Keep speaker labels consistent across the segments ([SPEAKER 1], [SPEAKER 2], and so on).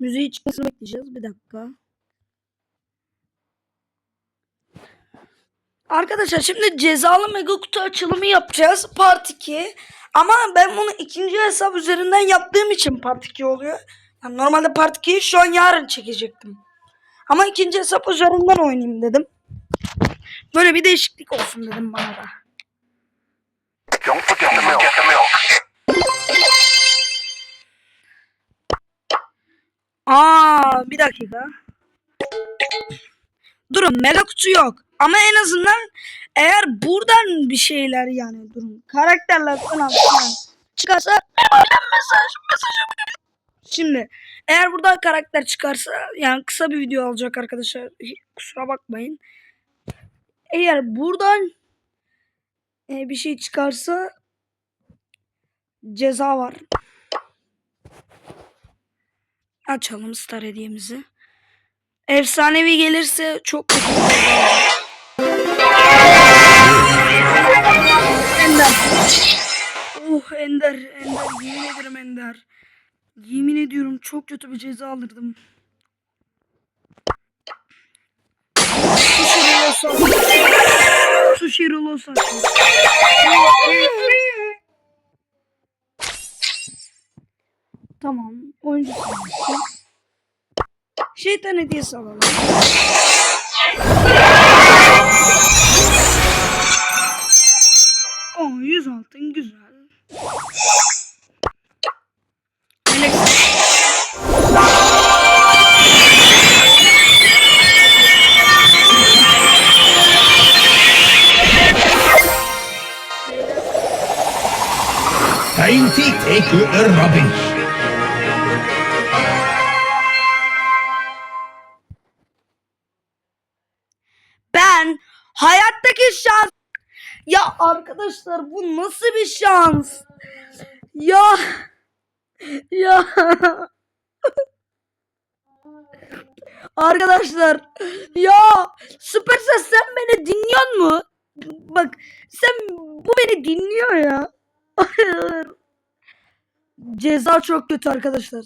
[SPEAKER 1] Müziği çıkmasını bekleyeceğiz. Bir dakika. Arkadaşlar şimdi cezalı mega kutu açılımı yapacağız. Part 2. Ama ben bunu ikinci hesap üzerinden yaptığım için part 2 oluyor. Yani normalde part 2'yi şu an yarın çekecektim. Ama ikinci hesap üzerinden oynayayım dedim. Böyle bir değişiklik olsun dedim bana da. Aa, bir dakika. Durun mega yok. Ama en azından eğer buradan bir şeyler yani durun. Karakterler falan filan çıkarsa mesaj mesaj Şimdi eğer buradan karakter çıkarsa yani kısa bir video olacak arkadaşlar. Kusura bakmayın. Eğer buradan e, bir şey çıkarsa ceza var. Açalım star hediyemizi. Efsanevi gelirse çok olur. Ender. Oh Ender, Ender. Yemin ederim Ender. Yemin ediyorum çok kötü bir ceza alırdım. Sushi Rosa. Sushi Rosa. Tamam. Oyuncu sayısı. Şeytan hediyesi alalım. O 100 altın güzel.
[SPEAKER 2] Time to take out the rubbish.
[SPEAKER 1] Hayattaki şans... Ya arkadaşlar bu nasıl bir şans? Ya... Ya... Arkadaşlar ya Süpersel sen beni dinliyor mu? Bak sen bu beni dinliyor ya. Ceza çok kötü arkadaşlar.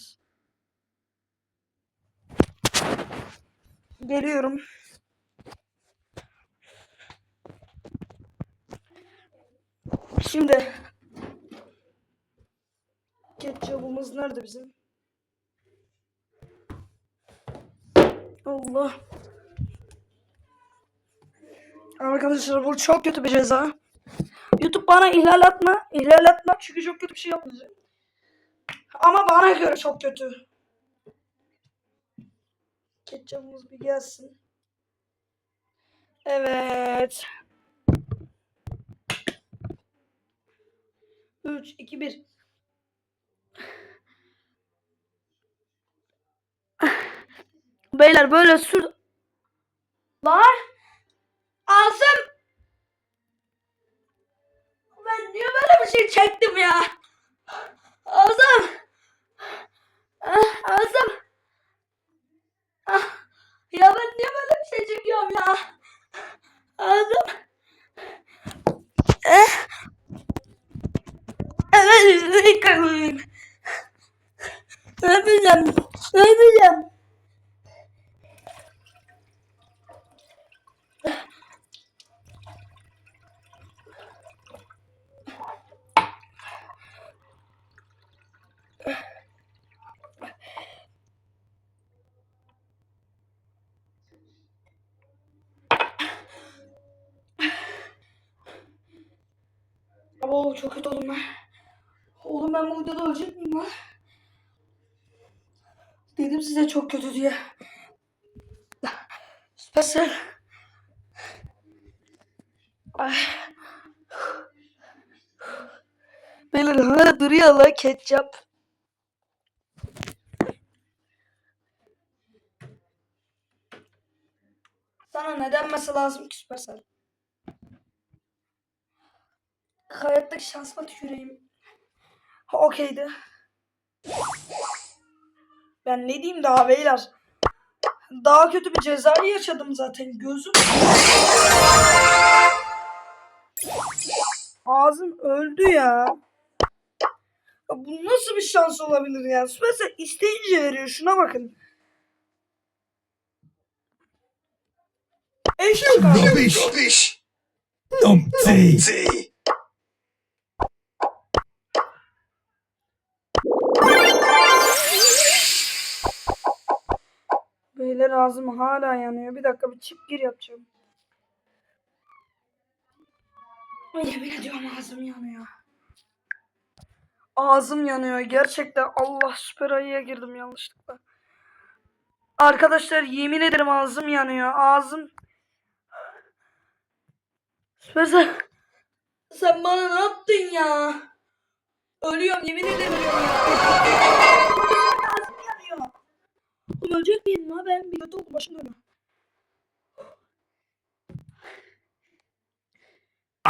[SPEAKER 1] Geliyorum. Şimdi ketçabımız nerede bizim? Allah. Arkadaşlar bu çok kötü bir ceza. YouTube bana ihlal atma. İhlal atma çünkü çok kötü bir şey yapmayacağım. Ama bana göre çok kötü. Ketçabımız bir gelsin. Evet. 3, 2, 1. Beyler böyle sür... Lan! Ağzım! Ben niye böyle bir şey çektim ya? Ağzım! Ah, Ağzım! Ah, ya ben niye böyle bir şey çekiyorum ya? Ağzım! Eh. Yapacağım? Ne yapacağım? Oo çok kötü oldum ben. Ben bu videoda ölecek miyim lan? Dedim size çok kötü diye. Süpersel. Ay. Beyler hala duruyor la ketçap. Sana ne denmesi lazım ki Süpersel? Hayattaki şansıma tüküreyim. Okeydi. Ben ne diyeyim daha beyler. Daha kötü bir cezayı yaşadım zaten. Gözüm. Ağzım öldü ya. Ya bu nasıl bir şans olabilir ya? Supercell isteyince veriyor. Şuna bakın. Eşi yok abi.
[SPEAKER 2] Rubbish.
[SPEAKER 3] Rubbish.
[SPEAKER 2] Numpty.
[SPEAKER 3] See.
[SPEAKER 1] Beyler ağzım hala yanıyor. Bir dakika bir çip gir yapacağım. Yemin ediyorum ağzım yanıyor. Ağzım yanıyor. Gerçekten Allah süper ayıya girdim yanlışlıkla. Arkadaşlar yemin ederim ağzım yanıyor. Ağzım... Süper sen... Sen bana ne yaptın ya? Ölüyorum yemin ederim ölüyorum. Oğlum ölecek miyim lan ben? Bir kötü oldu başım dönüyor.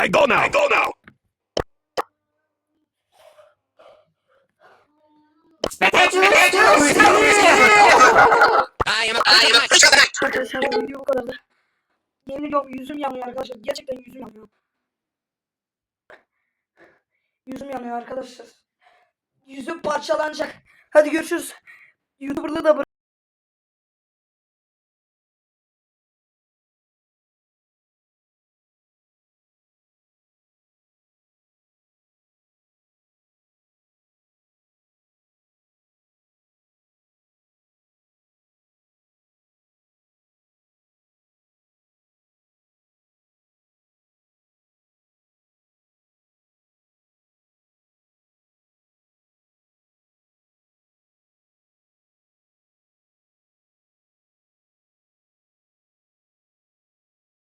[SPEAKER 3] I go now. I go now.
[SPEAKER 4] I am a, I am a
[SPEAKER 1] Arkadaşlar bu video bu kadardı. Yemin ediyorum yüzüm yanıyor arkadaşlar. Gerçekten yüzüm yanıyor. Yüzüm yanıyor arkadaşlar. Yüzüm parçalanacak. Hadi görüşürüz. YouTuber'lığı da bırak.